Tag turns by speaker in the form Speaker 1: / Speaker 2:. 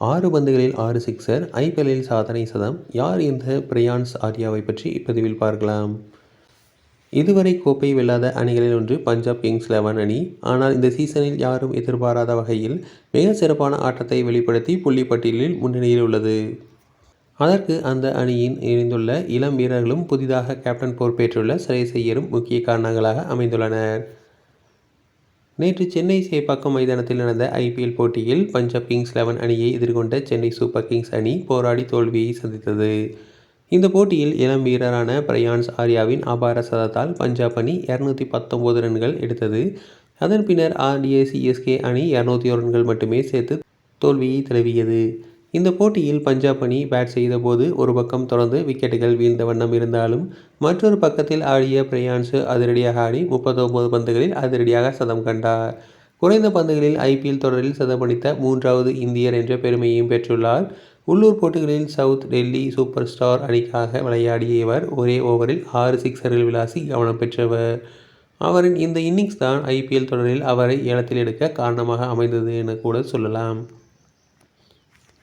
Speaker 1: ஆறு பந்துகளில் ஆறு சிக்சர் ஐபிஎல்லில் சாதனை சதம். யார் இந்த பிரியான்ஸ் ஆர்யாவை பற்றி இப்பதிவில் பார்க்கலாம். இதுவரை கோப்பை வெல்லாத அணிகளில் ஒன்று பஞ்சாப் கிங்ஸ் லெவன் அணி. ஆனால் இந்த சீசனில் யாரும் எதிர்பாராத வகையில் மிக சிறப்பான ஆட்டத்தை வெளிப்படுத்தி புள்ளிப்பட்டியலில் முன்னணியில் உள்ளது. அதற்கு அந்த அணியின் இணைந்துள்ள இளம் வீரர்களும் புதிதாக கேப்டன் பொறுப்பேற்றுள்ள சிறை ஐயரும் முக்கிய காரணங்களாக அமைந்துள்ளனர். நேற்று சென்னை சேப்பாக்கம் மைதானத்தில் நடந்த ஐபிஎல் போட்டியில் பஞ்சாப் கிங்ஸ் லெவன் அணியை எதிர்கொண்ட சென்னை சூப்பர் கிங்ஸ் அணி போராடி தோல்வியை சந்தித்தது. இந்த போட்டியில் இளம் வீரரான பிரயான்ஸ் ஆர்யாவின் அபார சதத்தால் பஞ்சாப் அணி இரநூத்தி பத்தொம்போது ரன்கள் எடுத்தது. அதன் பின்னர் ஆர்டிஏ சிஎஸ்கே அணி இரநூத்தி ஒரு ரன்கள் மட்டுமே சேர்த்து தோல்வியை தழுவியது. இந்த போட்டியில் பஞ்சாப் அணி பேட் செய்தபோது ஒரு பக்கம் தொடர்ந்து விக்கெட்டுகள் வீழ்ந்த வண்ணம் இருந்தாலும் மற்றொரு பக்கத்தில் ஆடிய பிரியான்சு அதிரடியாக ஆடி முப்பத்தொம்பது பந்துகளில் அதிரடியாக சதம் கண்டார். குறைந்த பந்துகளில் ஐபிஎல் தொடரில் சதமடித்த மூன்றாவது இந்தியர் என்ற பெருமையையும் பெற்றுள்ளார். உள்ளூர் போட்டிகளில் சவுத் டெல்லி சூப்பர் ஸ்டார் அணிக்காக விளையாடிய இவர் ஒரே ஓவரில் ஆறு சிக்ஸர்கள் விளாசி கவனம் பெற்றவர். அவரின் இந்த இன்னிங்ஸ் தான் ஐபிஎல் தொடரில் அவரை ஏலத்தில் எடுக்க காரணமாக அமைந்தது என கூட சொல்லலாம்.